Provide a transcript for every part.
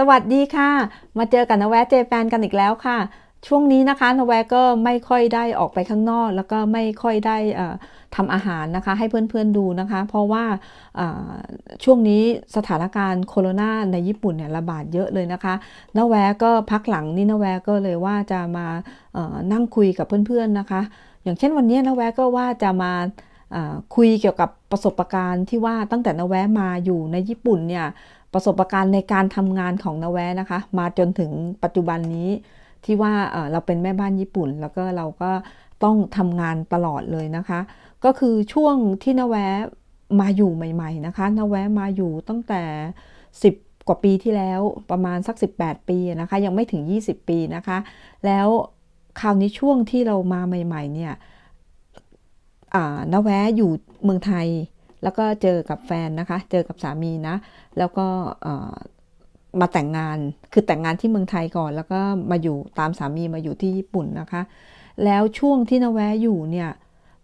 สวัสดีค่ะ มาเจอกันนแวะเจแปนกันอีกแล้วค่ะ ช่วงนี้นะคะนแวะก็ไม่ค่อยได้ออกไปข้างนอก แล้วก็ไม่ค่อยได้ทำอาหารนะคะ ให้เพื่อนๆดูนะคะ เพราะว่าช่วงนี้สถานการณ์โคโรนาในญี่ปุ่นเนี่ยระบาดเยอะเลยนะคะนแวะก็พักหลังนี่นแวะก็เลยว่าจะมานั่งคุยกับเพื่อนๆนะคะ อย่างเช่นวันนี้นแวะก็ว่าจะมาอ่าคุยเกี่ยวกับประสบการณ์ที่ว่าตั้งแต่นแวะมาอยู่ในญี่ปุ่นเนี่ย ประสบการณ์ในการทำงานของนาแวะนะคะ มาจนถึงปัจจุบันนี้ที่ว่าเราเป็นแม่บ้านญี่ปุ่น แล้วก็เราก็ต้องทำงานตลอดเลยนะคะ ก็คือช่วงที่นาแวะมาอยู่ใหม่ ๆ นะคะนาแวะมาอยู่ตั้งแต่ 10 กว่าปีที่แล้วประมาณสัก 18 ปีนะคะ ยังไม่ถึง 20 ปีนะคะ แล้วคราวนี้ช่วงที่เรามาใหม่ ๆ เนี่ยอ่าแวะอยู่เมืองไทย แล้วก็เจอกับแฟนนะคะ เจอกับสามีนะ แล้วก็มาแต่งงาน คือแต่งงานที่เมืองไทยก่อน แล้วก็มาอยู่ตามสามีมาอยู่ที่ญี่ปุ่นนะคะ แล้วช่วงที่นแวะอยู่เนี่ย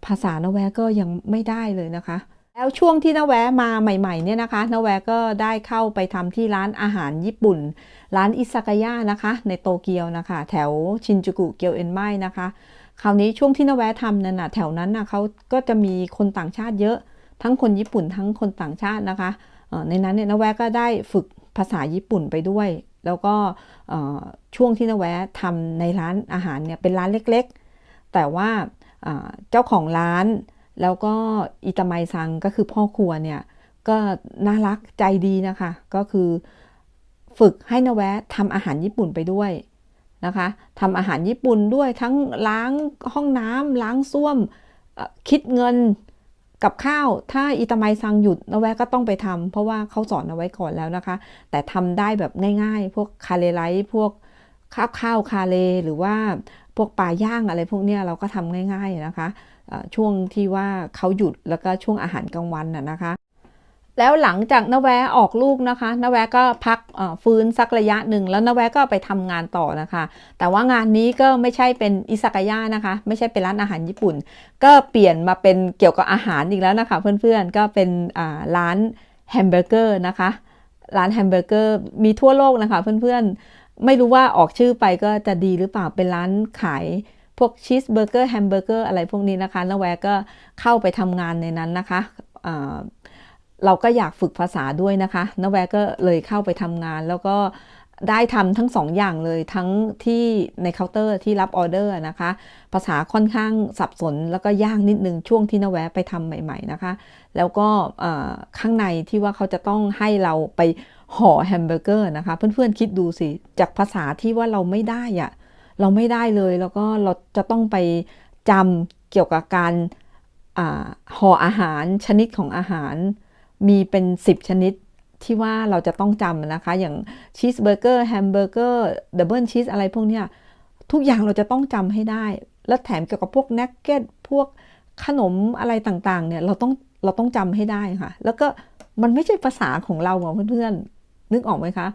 ภาษานแวะก็ยังไม่ได้เลยนะคะ แล้วช่วงที่นแวะมาใหม่ๆเนี่ยนะคะนแวะก็ได้เข้าไปทำที่ร้านอาหารญี่ปุ่น ร้านอิซากายะนะคะ ในโตเกียวนะคะ แถวชินจูกุเกียวเอ็นไมนะคะ คราวนี้ช่วงที่นแวะทำนั่นนะแถวนั้นนะเขาก็จะมีคนต่างชาติเยอะ ทั้งคนญี่ปุ่นทั้งคนต่างชาตินะคะในนั้นเนี่ยนแวะก็ได้ฝึกภาษาญี่ปุ่นไปด้วย แล้วก็ช่วงที่นแวะทำในร้านอาหารเนี่ยเป็นร้านเล็กๆ แต่ว่าเจ้าของร้าน แล้วก็อิตาไมซังก็คือพ่อครัวเนี่ยก็น่ารักใจดีนะคะ ก็คือฝึกให้นแวะทำอาหารญี่ปุ่นไปด้วยนะคะทำอาหารญี่ปุ่นด้วยทั้งล้างห้องน้ำล้างส้วมคิดเงิน กับข้าวถ้าอิตาไมซังหยุดนแวะก็ต้องไปทำเพราะว่าเขาสอนเอาไว้ก่อนแล้วนะคะ แต่ทำได้แบบง่ายๆ พวกคาเลไลท์พวกข้าวข้าวคาเลหรือว่าพวกปลาย่างอะไรพวกเนี้ยเราก็ทำง่าย ๆนะคะช่วงที่ว่าเขาหยุดแล้วก็ช่วงอาหารกลางวันน่ะนะคะ แล้วหลังจากนแวะออกลูกนะคะนแวะก็พักฟื้นสักระยะหนึ่งแล้วนแวะก็ไปทำงานต่อนะคะ แต่ว่างานนี้ก็ไม่ใช่เป็นอิซากายะนะคะ ไม่ใช่เป็นร้านอาหารญี่ปุ่น ก็เปลี่ยนมาเป็นเกี่ยวกับอาหารอีกแล้วนะคะ เพื่อนๆก็เป็นร้านแฮมเบอร์เกอร์นะคะ ร้านแฮมเบอร์เกอร์มีทั่วโลกนะคะเพื่อนๆไม่รู้ว่าออกชื่อไปก็จะดีหรือเปล่าเป็นร้านขายพวกชีสเบอร์เกอร์แฮมเบอร์เกอร์อะไรพวกนี้นะคะนแวะก็เข้าไปทำงานในนั้นนะคะ เราก็อยากฝึกภาษาด้วยนะคะนแวะก็เลยเข้าไปทำงาน แล้วก็ได้ทำทั้งสองอย่างเลยทั้งที่ในเคาน์เตอร์ที่รับออเดอร์นะคะ ภาษาค่อนข้างสับสน แล้วก็ยากนิดนึงช่วงที่นแวะไปทำใหม่ๆนะคะ แล้วก็ข้างในที่ว่าเขาจะต้องให้เราไปห่อแฮมเบอร์เกอร์นะคะ เพื่อนๆคิดดูสิ จากภาษาที่ว่าเราไม่ได้อะเราไม่ได้เลยแล้วก็เราจะต้องไปจำเกี่ยวกับการห่ออาหารชนิดของอาหาร มีเป็น 10 ชนิดที่ว่าเราจะต้องจำนะคะ อย่างชีสเบอร์เกอร์แฮมเบอร์เกอร์ดับเบิลชีสอะไรพวกเนี้ยทุกอย่างเราจะต้องจำให้ได้ แล้วแถมเกี่ยวกับพวกนักเก็ตพวกขนมอะไรต่างๆเนี่ยเราต้องเราต้องจำให้ได้ค่ะ แล้วก็มันไม่ใช่ภาษาของเราเพื่อนๆนึกออกไหมคะ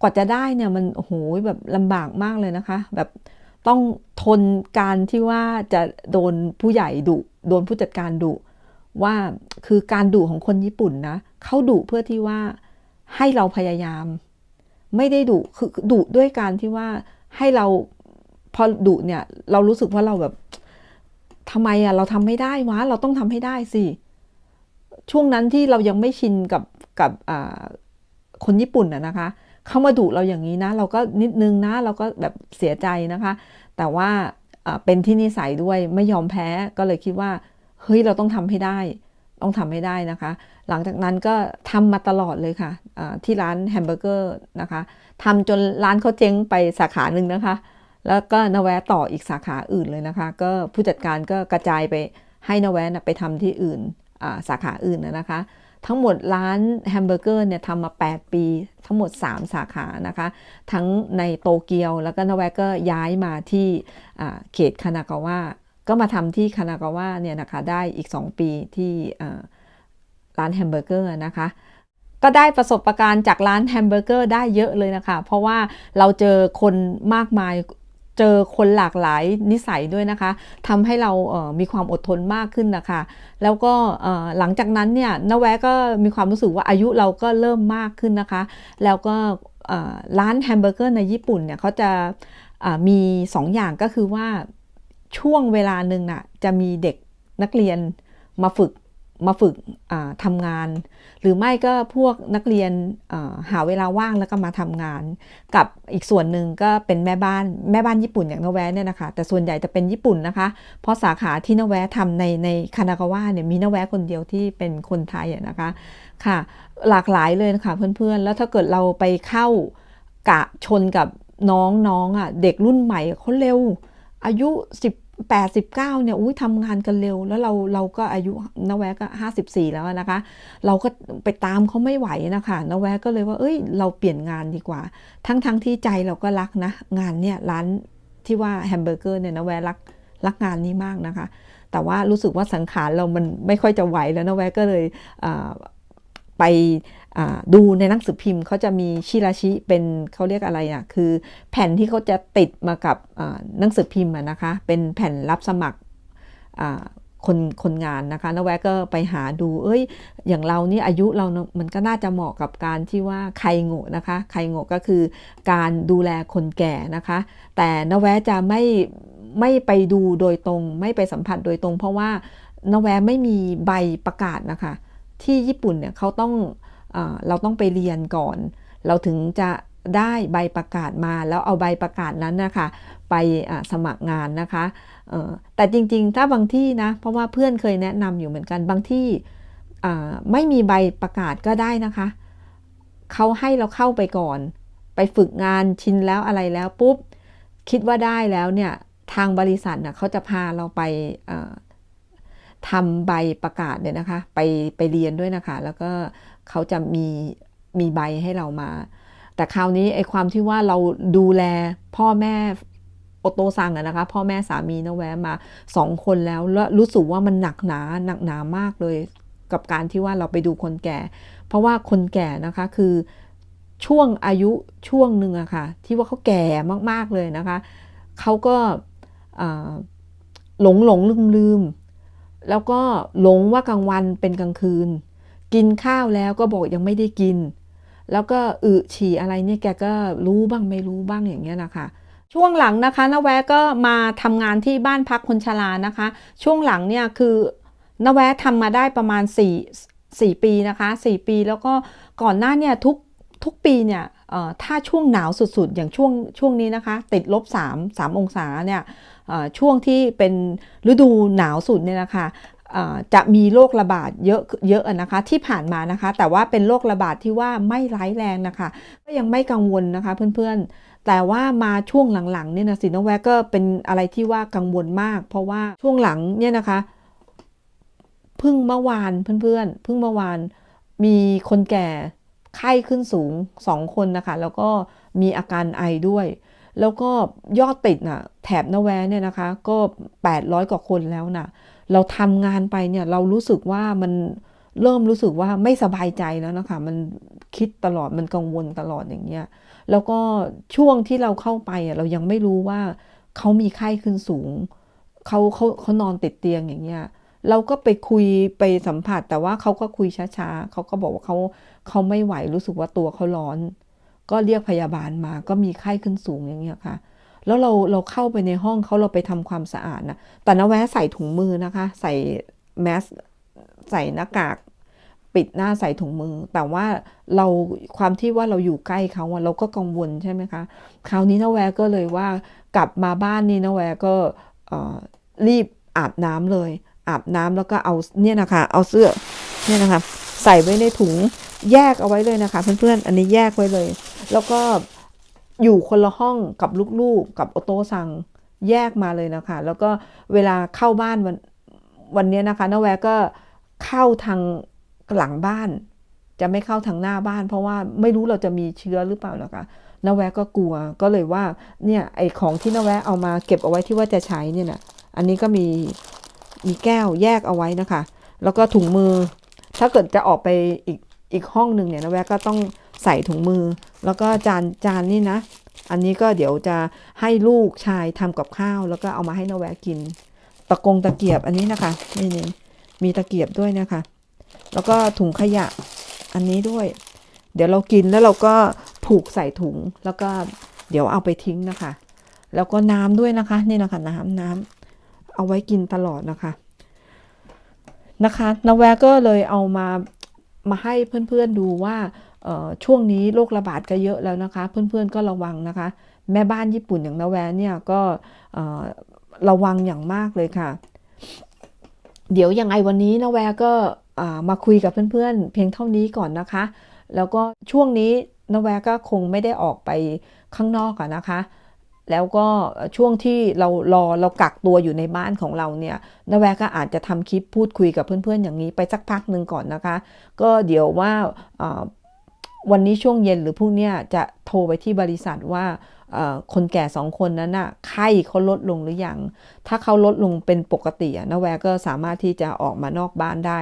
กว่าจะได้เนี่ยมันโอ้โหแบบลำบากมากเลยนะคะ แบบต้องทนการที่ว่าจะโดนผู้ใหญ่ดุโดนผู้จัดการดุ ว่าคือการดุของคนญี่ปุ่นนะเขาดุเพื่อที่ว่าให้เราพยายาม ไม่ได้ดุคือดุด้วยการที่ว่าให้เราพอดุเนี่ยเรารู้สึกว่าเราแบบทำไมอะเราทำไม่ได้วะเราต้องทำให้ได้สิช่วงนั้นที่เรายังไม่ชินกับกับอ่าคนญี่ปุ่นอะนะคะเขามาดุเราอย่างนี้นะ เราก็นิดนึงนะ เราก็แบบเสียใจนะคะ แต่ว่าเป็นที่นิสัยด้วยไม่ยอมแพ้ก็เลยคิดว่า เฮ้ยเราต้องทำให้ได้ ต้องทำให้ได้นะคะ หลังจากนั้นก็ทำมาตลอดเลยค่ะที่ร้านแฮมเบอร์เกอร์นะคะทำจนร้านเขาเจ๊งไปสาขาหนึ่งนะคะ แล้วก็นแวะต่ออีกสาขาอื่นเลยนะคะ ก็ผู้จัดการก็กระจายไปให้นแวะนะไปทำที่อื่นสาขาอื่นนะคะทั้งหมดร้านแฮมเบอร์เกอร์เนี่ยทำมา 8 ปี ทั้งหมด 3 สาขานะคะ ทั้งในโตเกียวแล้วก็นวแวก็ย้ายมาที่เขตคานากาวะ ก็มาทำที่คานากาวะเนี่ยนะคะได้อีก 2 ปีที่ร้านแฮมเบอร์เกอร์นะคะก็ได้ประสบการณ์จากร้านแฮมเบอร์เกอร์ได้เยอะเลยนะคะ เพราะว่าเราเจอคนมากมายเจอคนหลากหลายนิสัยด้วยนะคะทำให้เราเออมีความอดทนมากขึ้นนะคะ แล้วก็หลังจากนั้นเนี่ยนแวะก็มีความรู้สึกว่าอายุเราก็เริ่มมากขึ้นนะคะ แล้วก็ร้านแฮมเบอร์เกอร์ในญี่ปุ่นเนี่ยเขาจะมีสองอย่างก็คือว่า ช่วงเวลาหนึ่งน่ะจะมีเด็กนักเรียนมาฝึกมาฝึกอ่าทำงาน หรือไม่ก็พวกนักเรียนหาเวลาว่างแล้วก็มาทำงาน กับอีกส่วนหนึ่งก็เป็นแม่บ้านแม่บ้านญี่ปุ่นอย่างนแวเนี่ยนะคะแต่ส่วนใหญ่จะเป็นญี่ปุ่นนะคะ เพราะสาขาที่นแวะทำในในคานากาวะเนี่ยมีนแวคนเดียวที่เป็นคนไทยนะคะค่ะ หลากหลายเลยนะคะเพื่อนๆ แล้วถ้าเกิดเราไปเข้ากะชนกับน้องๆอะเด็กรุ่นใหม่เขาเร็ว อายุ 18 19เนี่ยอุ้ยทำงานกันเร็ว แล้วเราเราก็อายุนแวก็ 54 แล้วนะคะ เราก็ไปตามเขาไม่ไหวนะคะนแวก็เลยว่าเอ้ย เราเปลี่ยนงานดีกว่า ทั้งทั้งที่ใจเราก็รักนะ งานเนี่ยร้านที่ว่าแฮมเบอร์เกอร์เนี่ยนแวรักรักงานนี้มากนะคะ แต่ว่ารู้สึกว่าสังขารเรามันไม่ค่อยจะไหวแล้วนแวก็เลยไป ดูในหนังสือพิมพ์เขาจะมีชิราชิเป็นเขาเรียกอะไรอะคือแผ่นที่เขาจะติดมากับหนังสือพิมพ์นะคะ เป็นแผ่นรับสมัครคนคนงานนะคะนแวก็ไปหาดู เอ้ย อย่างเรานี่อายุเรา มันก็น่าจะเหมาะกับการที่ว่าไคโงะนะคะไคโงะก็คือการดูแลคนแก่นะคะ แต่นแวจะไม่ไม่ไปดูโดยตรง ไม่ไปสัมผัสโดยตรง เพราะว่านแวไม่มีใบประกาศนะคะ ที่ญี่ปุ่นเนี่ยเขาต้อง เราต้องไปเรียนก่อน เราถึงจะได้ใบประกาศมา แล้วเอาใบประกาศนั้นนะคะ ไปสมัครงานนะคะแต่จริงๆ ถ้าบางที่นะเพราะว่าเพื่อนเคยแนะนำอยู่เหมือนกันบางที่ไม่มีใบประกาศก็ได้นะคะเขาให้เราเข้าไปก่อน ไปฝึกงานชินแล้วอะไรแล้วปุ๊บ คิดว่าได้แล้วเนี่ยทางบริษัทน่ะเขาจะพาเราไปทำใบประกาศเนี่ยนะคะ ไปไปเรียนด้วยนะคะ แล้วก็ เขาจะมีมีใบให้เรามา แต่คราวนี้ไอ้ความที่ว่าเราดูแลพ่อแม่โอโตซังอะนะคะ พ่อแม่สามีนะแวะมาสองคนแล้วแล้วรู้สึกว่ามันหนักหนาหนักหนามากเลยกับการที่ว่าเราไปดูคนแก่ เพราะว่าคนแก่นะคะคือช่วงอายุช่วงหนึ่งอะค่ะ ที่ว่าเขาแก่มากๆเลยนะคะเขาก็หลงหลงลืมลืมแล้วก็หลงว่ากลางวันเป็นกลางคืน กินข้าวแล้วก็บอกยังไม่ได้กิน แล้วก็อึฉี่อะไรเนี่ยแกก็รู้บ้างไม่รู้บ้างอย่างเงี้ยนะคะช่วงหลังนะคะนแวะก็มาทำงานที่บ้านพักคนชรานะคะ ช่วงหลังเนี่ยคือนแวะทำมาได้ประมาณ4 4ปีนะคะ4ปีแล้วก็ก่อนหน้าเนี่ยทุกทุกปีเนี่ยถ้าช่วงหนาวสุดๆ อย่างช่วงช่วงนี้นะคะ ติดลบ3 3องศาเนี่ยช่วงที่เป็นฤดูหนาวสุดเนี่ยนะคะ จะมีโรคระบาดเยอะเยอะนะคะที่ผ่านมานะคะ แต่ว่าเป็นโรคระบาดที่ว่าไม่ร้ายแรงนะคะ ก็ยังไม่กังวลนะคะเพื่อนๆ แต่ว่ามาช่วงหลังๆเนี่ยนะสินแวกก็เป็นอะไรที่ว่ากังวลมาก เพราะว่าช่วงหลังเนี่ยนะคะเพิ่งเมื่อวานเพื่อนๆเพิ่งเมื่อวานมีคนแก่ไข้ขึ้นสูงสองคนนะคะ แล้วก็มีอาการไอด้วย แล้วก็ยอดติดน่ะแถบนแวเนี่ยนะคะ ก็ 800 กว่าคนแล้วน่ะ เราทำงานไปเนี่ยเรารู้สึกว่ามันเริ่มรู้สึกว่าไม่สบายใจแล้วนะคะมันคิดตลอดมันกังวลตลอดอย่างเงี้ยแล้วก็ช่วงที่เราเข้าไปอะเรายังไม่รู้ว่าเขามีไข้ขึ้นสูงเขาเขาเขานอนติดเตียงอย่างเงี้ยเราก็ไปคุยไปสัมผัส แต่ว่าเขาก็คุยช้าๆเขาก็บอกว่าเขาเขาไม่ไหวรู้สึกว่าตัวเขาร้อน ก็เรียกพยาบาลมาก็มีไข้ขึ้นสูงอย่างเงี้ยค่ะ แล้วเราเราเข้าไปในห้องเขาเราไปทำความสะอาดนะแต่นะแวะใส่ถุงมือนะคะ ใส่แมสใส่หน้ากากปิดหน้าใส่ถุงมือ แต่ว่าเราความที่ว่าเราอยู่ใกล้เขาเราก็กังวลใช่ไหมคะคราวนี้นะแวก็เลยว่ากลับมาบ้านนี่นะแวก็รีบอาบน้ำเลย อาบน้ำแล้วก็เอาเนี่ยนะคะเอาเสื้อเนี่ยนะคะใส่ไว้ในถุงแยกเอาไว้เลยนะคะ เพื่อนๆอันนี้แยกไว้เลย แล้วก็ อยู่คนละห้องกับลูกๆ กับโอโต้ซังแยกมาเลยนะคะ แล้วก็เวลาเข้าบ้านวันวันนี้นะคะนาแวก็เข้าทางหลังบ้าน จะไม่เข้าทางหน้าบ้าน เพราะว่าไม่รู้เราจะมีเชื้อหรือเปล่านะคะนาแวก็กลัวก็เลยว่าเนี่ยไอของที่นาแวเอามาเก็บเอาไว้ที่ว่าจะใช้เนี่ยนะอันนี้ก็มีมีแก้วแยกเอาไว้นะคะ แล้วก็ถุงมือ ถ้าเกิดจะออกไปอีกอีกห้องหนึ่งเนี่ยนะแวก็ต้อง ใส่ถุงมือ แล้วก็จานจานนี่นะ อันนี้ก็เดี๋ยวจะให้ลูกชายทำกับข้าว แล้วก็เอามาให้นาแวกิน ตะกงตะเกียบอันนี้นะคะนี่นี่มีตะเกียบด้วยนะคะ แล้วก็ถุงขยะอันนี้ด้วย เดี๋ยวเรากินแล้วเราก็ผูกใส่ถุงแล้วก็เดี๋ยวเอาไปทิ้งนะคะ แล้วก็น้ำด้วยนะคะ นี่นะคะน้ำน้ำเอาไว้กินตลอดนะคะนะคะนาแวก็เลยเอามามาให้เพื่อนๆดูว่า ช่วงนี้โรคระบาดก็เยอะแล้วนะคะ เพื่อนๆก็ระวังนะคะ แม่บ้านญี่ปุ่นอย่างนาแวเนี่ยก็ระวังอย่างมากเลยค่ะ เดี๋ยวยังไงวันนี้นาแวก็มาคุยกับเพื่อนๆ เพียงเท่านี้ก่อนนะคะ แล้วก็ช่วงนี้นาแวก็คงไม่ได้ออกไปข้างนอกอะนะคะ แล้วก็ช่วงที่เรารอเรากักตัวอยู่ในบ้านของเราเนี่ยนาแวก็อาจจะทำคลิปพูดคุยกับเพื่อนๆ อย่างนี้ไปสักพักหนึ่งก่อนนะคะ ก็เดี๋ยวว่า วันนี้ช่วงเย็นหรือพรุ่งนี้จะโทรไปที่บริษัทว่าคนแก่สองคนนั้นน่ะไข้เขาลดลงหรือยัง ถ้าเขาลดลงเป็นปกติอะนาแวก็สามารถที่จะออกมานอกบ้านได้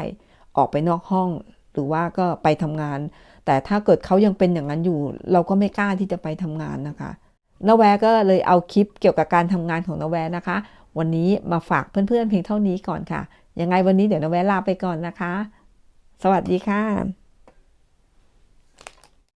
ออกไปนอกห้อง หรือว่าก็ไปทำงาน แต่ถ้าเกิดเขายังเป็นอย่างนั้นอยู่ เราก็ไม่กล้าที่จะไปทำงานนะคะนาแวก็เลยเอาคลิปเกี่ยวกับการทำงานของนาแวนะคะ วันนี้มาฝากเพื่อนๆเพียงเท่านี้ก่อนค่ะ ยังไงวันนี้เดี๋ยวนาแวลาไปก่อนนะคะ สวัสดีค่ะ